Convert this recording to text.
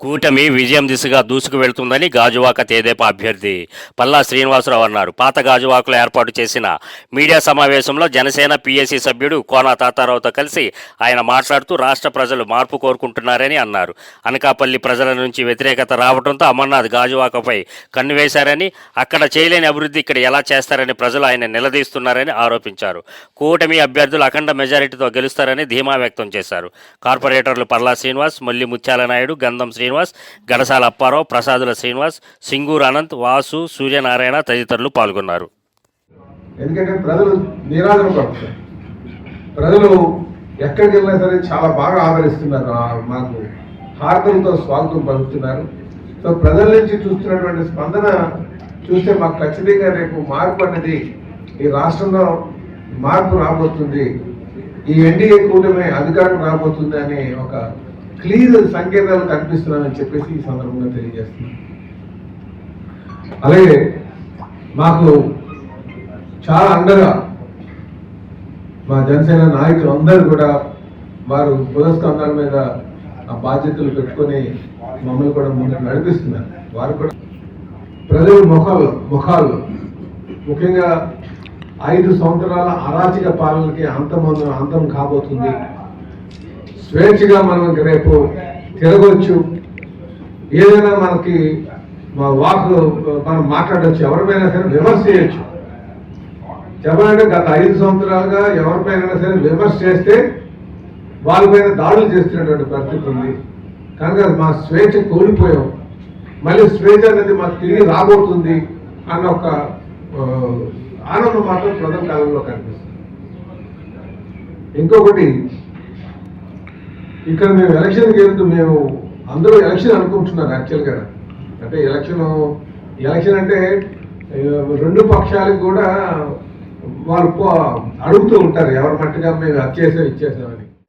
కూటమి విజయం దిశగా దూసుకు వెళ్తుందని గాజువాక తేదేపా అభ్యర్థి పల్లా శ్రీనివాసరావు అన్నారు. పాత గాజువాకలో ఏర్పాటు చేసిన మీడియా సమావేశంలో జనసేన పీఎస్సీ సభ్యుడు కోన తాతారావుతో కలిసి ఆయన మాట్లాడుతూ రాష్ట్ర ప్రజలు మార్పు కోరుకుంటున్నారని అన్నారు. అనకాపల్లి ప్రజల నుంచి వ్యతిరేకత రావడంతో అమర్నాథ్ గాజువాకపై కన్ను వేశారని అక్కడ చేయలేని అభివృద్ధి ఇక్కడ ఎలా చేస్తారని ప్రజలు ఆయన నిలదీస్తున్నారని ఆరోపించారు. కూటమి అభ్యర్థులు అఖండ మెజారిటీతో గెలుస్తారని ధీమా వ్యక్తం చేశారు. కార్పొరేటర్లు పల్లా శ్రీనివాస్ మల్లి ముత్యాల నాయుడు గంధం శ్రీనివాస్ గడసాల అప్పారావు ప్రసాదుల శ్రీనివాస్ సింగూర్ అనంత్ వాసు సూర్యనారాయణ తదితరులు పాల్గొన్నారు. ఎందుకంటే ప్రజలు నిరాదరణ పడుతున్నారు. ప్రజలు ఎక్కడికి వెళ్ళినా సరే చాలా బాగా ఆదరిస్తున్నారు. మాకు హారతలతో స్వాగతం పలుకుతున్నారు. సో ప్రజల నుంచి చూస్తున్నటువంటి స్పందన చూస్తే మాకు ఖచ్చితంగా రేపు మార్పు అనేది ఈ రాష్ట్రంలో మార్పు రాబోతుంది. ఈ ఎన్డీఏ కూటమి అధికారం రాబోతుంది అనే ఒక క్లియర్ సంకేతాలు కనిపిస్తున్నాయని చెప్పేసి ఈ సందర్భంగా తెలియజేస్తున్నాను అలాగే మాకు చాలా అండగా మా జనసేన నాయకులు అందరూ కూడా వారు పురస్కంధాల మీద ఆ బాధ్యతలు పెట్టుకొని మమ్మల్ని కూడా ముందుకు నడిపిస్తున్నారు. వారు కూడా ప్రజల ముఖాలు ముఖాలు. ముఖ్యంగా ఐదు సంవత్సరాల అరాచక పాలనకి అంతం అంతం కాబోతుంది. స్వేచ్ఛగా మనం రేపు తిరగవచ్చు ఏదైనా మనకి మా వాక్ మనం మాట్లాడవచ్చు ఎవరిపైనా సరే విమర్శ చేయొచ్చు. చెప్పాలంటే గత ఐదు సంవత్సరాలుగా ఎవరిపైన సరే విమర్శ చేస్తే వాళ్ళపైన దాడులు చేస్తున్నటువంటి పరిస్థితి ఉంది. కనుక మా స్వేచ్ఛ కోల్పోయాం. మళ్ళీ స్వేచ్ఛ అనేది మాకు తిరిగి రాబోతుంది అన్న ఒక ఆనందం మాత్రం ప్రజల కాలంలో కనిపిస్తుంది. ఇంకొకటి ఇక్కడ మేము ఎలక్షన్ వెళ్తూ మేము అందరూ ఎలక్షన్ అనుకుంటున్నారు యాక్చువల్గా. అంటే ఎలక్షన్ ఎలక్షన్ అంటే రెండు పక్షాలకు కూడా వాళ్ళు అడుగుతూ ఉంటారు ఎవరి మట్టుగా మేము అది చేసాం ఇచ్చేసామని